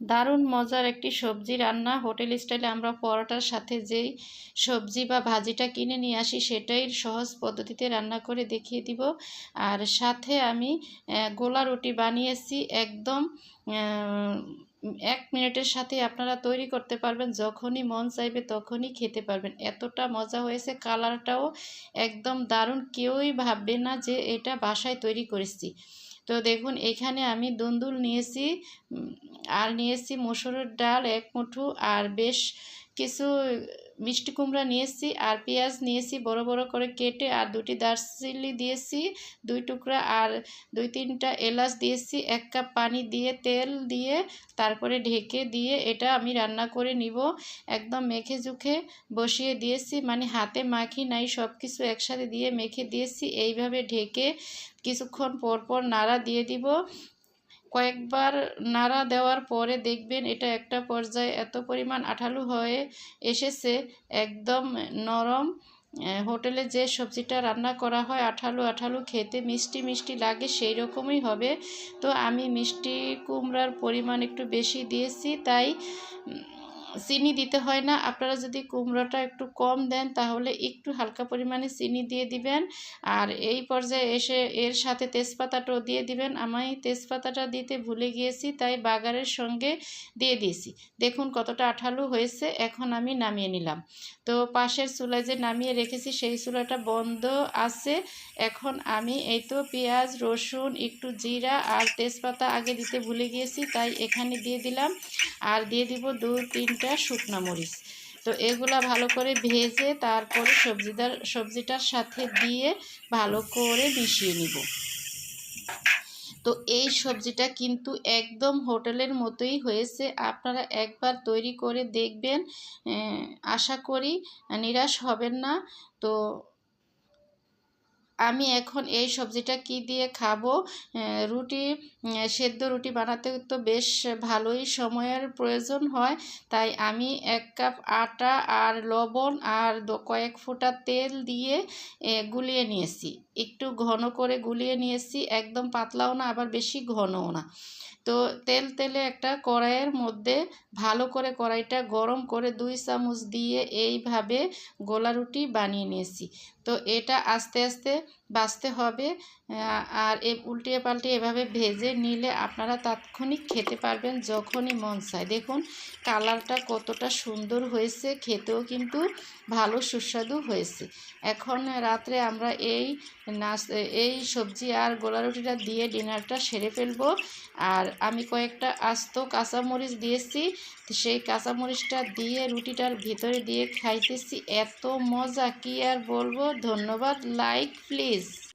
দারুণ মজার একটি সবজি রান্না। হোটেল স্টাইলে আমরা পরোটার সাথে যেই সবজি বা ভাজিটা কিনে নিয়ে আসি, সেটাই সহজ পদ্ধতিতে রান্না করে দেখিয়ে দিব। আর সাথে আমি গোলা রুটি বানিয়েছি। একদম এক মিনিটের সাথে আপনারা তৈরি করতে পারবেন। যখনই মন চাইবে তখনই খেতে পারবেন। এতটা মজা হয়েছে, কালারটাও একদম দারুণ। কেউই ভাববে না যে এটা বাসায় তৈরি করেছি। তো দেখুন, এখানে আমি দুন্দুল নিয়েছি। আর নিয়েছি মসুরের ডাল, এক মুঠো, আর বেশ কিছু মিষ্টি কুমড়া নিয়েছি, আর পেঁয়াজ নিয়েছি বড় বড় করে কেটে, আর দুটি দারচিনি দিয়েছি, দুই টুকরা, আর দুই তিনটা এলাচ দিয়েছি, এক কাপ পানি দিয়ে, তেল দিয়ে, তারপরে ঢেকে দিয়ে এটা আমি রান্না করে নিব। একদম মেখে জুখে বসিয়ে দিয়েছি মানে হাতে মাখি নাই সব কিছু একসাথে দিয়ে মেখে দিয়েছি, এইভাবে ঢেকে কিছুক্ষণ পর পর নাড়া দিয়ে দিব। কয়েকবার নাড়া দেওয়ার পরে দেখবেন এটা একটা পর্যায়ে এত পরিমাণ আঠালু হয়ে এসেছে, একদম নরম। হোটেলে যে সবজিটা রান্না করা হয় আঠালু আঠালু খেতে মিষ্টি মিষ্টি লাগে সেই রকমই হবে। তো আমি মিষ্টি কুমড়ার পরিমাণ একটু বেশি দিয়েছি, তাই চিনি দিতে হয় না। আপনারা যদি কুমড়োটা একটু কম দেন, তাহলে একটু হালকা পরিমাণে চিনি দিয়ে দিবেন। আর এই পর্যায়ে এসে এর সাথে তেজপাতাটাও দিয়ে দিবেন। আমি তেজপাতাটা দিতে ভুলে গিয়েছি, তাই বাগারের সঙ্গে দিয়ে দিয়েছি। দেখুন কতটা আঠালো হয়েছে, এখন আমি নামিয়ে নিলাম। তো পাশের চুলায় যে নামিয়ে রেখেছি, সেই চুলাটা বন্ধ আছে। এখন আমি এই তো পেঁয়াজ, রসুন, একটু জিরা আর তেজপাতা আগে দিতে ভুলে গিয়েছি, তাই এখানে দিয়ে দিলাম। আর দিয়ে দিব দু তিনটা একটা শুকনো মরিচ। তো এগুলা ভালো করে ভেজে তারপরে সবজিদার, সবজিটার সাথে দিয়ে ভালো করে মিশিয়ে নিব। তো এই সবজিটা কিন্তু একদম হোটেলের মতোই হয়েছে। আপনারা একবার তৈরি করে দেখবেন। আশা করি নিরাশ হবেন না। তো আমি এখন এই সবজিটা কি দিয়ে খাব? রুটি সেদ্ধ রুটি বানাতে তো বেশ ভালোই সময়ের প্রয়োজন হয়। তাই আমি এক কাপ আটা আর লবণ আর কয়েক ফোঁটা তেল দিয়ে গুলিয়ে নিয়েছি। একটু ঘন করে গুলিয়ে নিয়েছি, একদম পাতলাও না, আবার বেশি ঘনও না। তো তেল তেলে একটা কড়াইয়ের মধ্যে ভালো করে কড়াইটা গরম করে দুই চামচ দিয়ে এইভাবে গোলা রুটি বানিয়ে নিয়েছি। তো এটা আস্তে আস্তে বাছতে হবে আর এ উল্টিয়ে পাল্টে এভাবে ভেজে নিলে আপনারা তাৎক্ষণিক খেতে পারবেন যখনই মন চায়। দেখুন, কালারটা কতটা সুন্দর হয়েছে, খেতেও কিন্তু ভালো সুস্বাদু হয়েছে। এখন রাত্রে আমরা এই নাচ এই সবজি আর গোলা রুটিটা দিয়ে ডিনারটা সেরে ফেলব। আর আমি কয়েকটা আস্ত কাঁচামরিচ দিয়েছি, সেই কাঁচামরিচটা দিয়ে রুটিটার ভিতরে দিয়ে খাইতেছি। এত মজা, কি আর বলব? ধন্যবাদ, লাইক please.